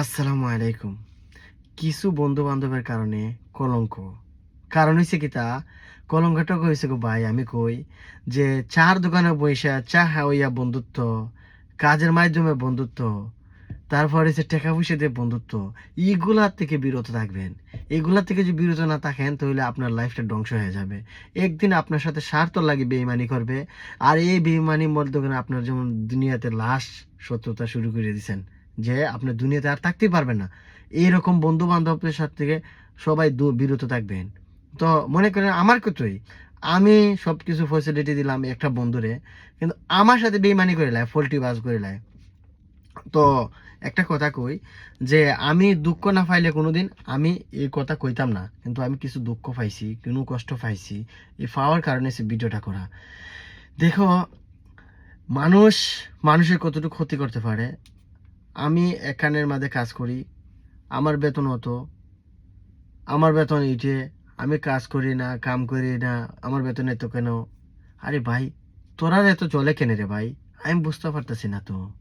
আসসালামু আলাইকুম। কিছু বন্ধু বান্ধবের কারণে কলঙ্ক। কারণ হয়েছে কি তা? কলঙ্কটা হয়েছে গো ভাই, আমি কই যে চার দোকানে বৈশা চা হইয়া বন্ধুত্ব, কাজের মাধ্যমে বন্ধুত্ব, তারপরে হচ্ছে টাকা পয়সা দিয়ে বন্ধুত্ব, এইগুলার থেকে বিরত থাকবেন। এগুলার থেকে যদি বিরত না থাকেন, তাহলে আপনার লাইফটা ধ্বংস হয়ে যাবে। একদিন আপনার সাথে স্বার্থ লাগে বেইমানি করবে, আর এই বেইমানির মধ্যে আপনার যেমন দুনিয়াতে লাশ শত্রুতা শুরু করে দিয়েছেন যে আপনি দুনিয়াতে আর থাকতেই পারবেন না। এইরকম বন্ধু বান্ধবদের সাথে থেকে সবাই বিরত থাকবেন। তো মনে করেন আমার কতই আমি সব কিছু ফ্যাসিলিটি দিলাম একটা বন্ধুরে, কিন্তু আমার সাথে বেইমানি করে লাই ফল্টি বাজ করে লাই তো একটা কথা কই যে আমি দুঃখ না পাইলে কোনোদিন আমি এই কথা কইতাম না, কিন্তু আমি কিছু দুঃখ পাইছি, কোনো কষ্ট পাইছি, এই পাওয়ার কারণে সে ভিডিওটা করা। দেখো, মানুষ মানুষের কতটুকু ক্ষতি করতে পারে? আমি এখানের মাঝে কাজ করি, আমার বেতন হতো আমার বেতন ইটে আমি কাজ করি না, কাম করি না, আমার বেতন এত কেন? আরে ভাই, তোরা এত চলে কেন রে ভাই? আমি বুঝতে পারতেছি না তো।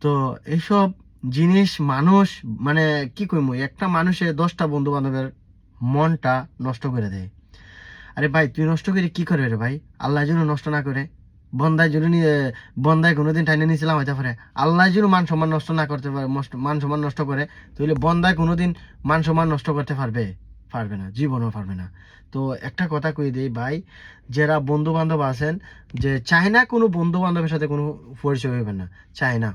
তো এইসব জিনিস মানুষ মানে কি কইমু, একটা মানুষে দশটা বন্ধু বান্ধবের মনটা নষ্ট করে দেয়। আরে ভাই, তুই নষ্ট করে কি করবে রে ভাই? আল্লাহ যেন নষ্ট না করে। বন্দায় যদি নিয়ে বন্দায় কোনোদিন টাইনে নিয়েছিলাম হয়তো পারে। আল্লাহ যদি মান সম্মান নষ্ট না করতে পারে মান সম্মান নষ্ট করে, তাহলে বন্দায় কোনোদিন মান সম্মান নষ্ট করতে পারবে পারবে না, জীবনও পারবে না। তো একটা কথা কই দিই ভাই, যারা বন্ধু বান্ধব আছেন, যে চায় না কোনো বন্ধু বান্ধবের সাথে কোনো পরিচয় হবে না, চায় না।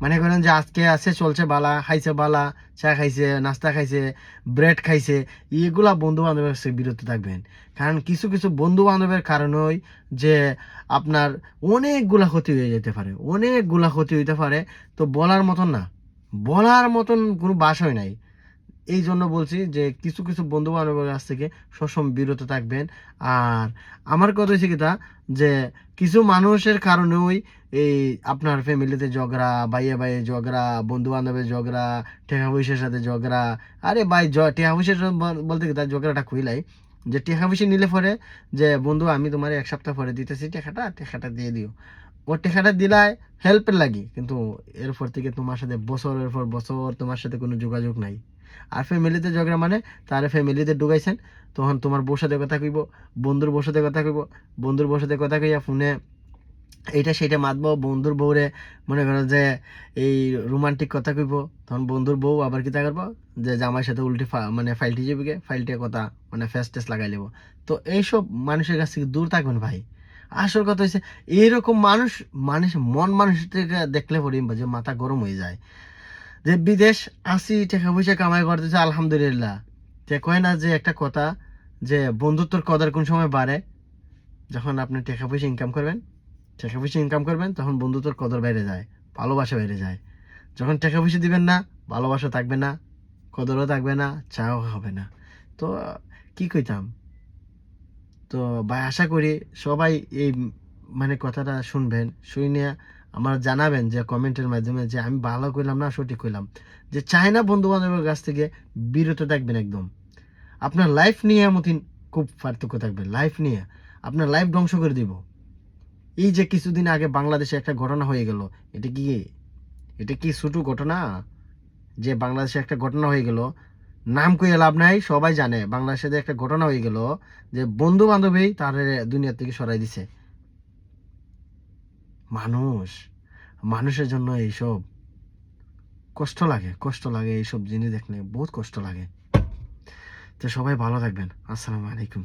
মানে করেন যে আজকে আছে, চলছে বালা, খাইছে বালা, চা খাইছে, নাস্তা খাইছে, ব্রেড খাইছে, এগুলা বন্ধু বান্ধবের কাছে বিরত থাকবেন। কারণ কিছু কিছু বন্ধু বান্ধবের কারণেই যে আপনার অনেকগুলা ক্ষতি হয়ে যেতে পারে, অনেকগুলা ক্ষতি হইতে পারে, তো বলার মতন না। বলার মতন কোনো বাসই নাই। এই জন্য বলছি যে কিছু কিছু বন্ধু বান্ধবের কাছ থেকে সবসময় বিরত থাকবেন। আর আমার কথা হচ্ছে কি তা, যে কিছু মানুষের কারণেই এই আপনার ফ্যামিলিতে ঝগড়া, ভাইয়ে ভাইয়ে ঝগড়া বন্ধু বান্ধবের ঝগড়া, টাকা পয়সার সাথে ঝগড়া, আরে ভাই টাকা পয়সার বল- বলতে কি তার ঝগড়াটা খুইলাই যে টাকা পয়সা নিলে পরে যে বন্ধু আমি তোমার এক সপ্তাহ পরে দিতেছি টাকাটা টাকাটা দিয়ে দিও। ও টাকাটা দিলাই হেল্পের লাগি, কিন্তু এরপর থেকে তোমার সাথে বছরের পর বছর তোমার সাথে কোনো যোগাযোগ নাই। আর ফ্যামিলিতে ঝগড়া মানে তার ফ্যামিলিতে ঢুকাইছেন। তখন তোমার সাথে কথা কইব, বন্ধুর সাথে কথা কইব। বন্ধুর সাথে কথা কইয়া ফোনে এইটা সেইটা মাতবো, বন্ধুর বউরে মনে করো যে এই রোমান্টিক কথা কইব। তখন বন্ধুর বউ আবার কিতা করব, যে জামাইয়ের সাথে উল্টে মানে ফাইলটি যাবে ফাইলটে কথা মানে ফেস টেস লাগাই নেব তো এইসব মানুষের কাছ থেকে দূর থাকবেন ভাই। আসল কথা হচ্ছে এইরকম মানুষ মানুষ মন মানুষ থেকে দেখলে পরে যে মাথা গরম হয়ে যায়। যে বিদেশ আসি টাকা পয়সা কামাই করতেছে, আলহামদুলিল্লাহ। তে কয় না যে একটা কথা, যে বন্ধুত্বর কদর কোন সময় বাড়ে? যখন আপনি টাকা পয়সা ইনকাম করবেন, টাকা পয়সা ইনকাম করবেন, তখন বন্ধুত্বর কদর বেড়ে যায়, ভালোবাসা বেড়ে যায়। যখন টাকা পয়সা দিবেন না, ভালোবাসা থাকবে না, কদরও থাকবে না, চাও হবে না। তো, কি কইতাম? তো ভাই, আশা করি সবাই এই মানে কথাটা শুনবেন শুনে আমার জানাবেন যে কমেন্টের মাধ্যমে যে আমি ভালো কইলাম না সঠিক কইলাম। যে চায় না বন্ধু বান্ধবের কাছ থেকে বিরত থাকবেন একদম। আপনার লাইফ নিয়ে মতিন খুব পার্থক্য থাকবে লাইফ নিয়ে। আপনার লাইফ ধ্বংস করে দিব। এই যে কিছুদিন আগে বাংলাদেশে একটা ঘটনা হয়ে গেল, এটা কি? এটা কি ছোটো ঘটনা? যে বাংলাদেশে একটা ঘটনা হয়ে গেল, নাম কইয়ে লাভ নাই, সবাই জানে। বাংলাদেশে একটা ঘটনা হয়ে গেল, যে বন্ধু বান্ধবী তার দুনিয়া থেকে সরাই দিছে। মানুষ, মানুষের জন্য এইসব কষ্ট লাগে কষ্ট লাগে এইসব জিনিস দেখলে, বহুত কষ্ট লাগে। তো সবাই ভালো থাকবেন। আসসালামু আলাইকুম।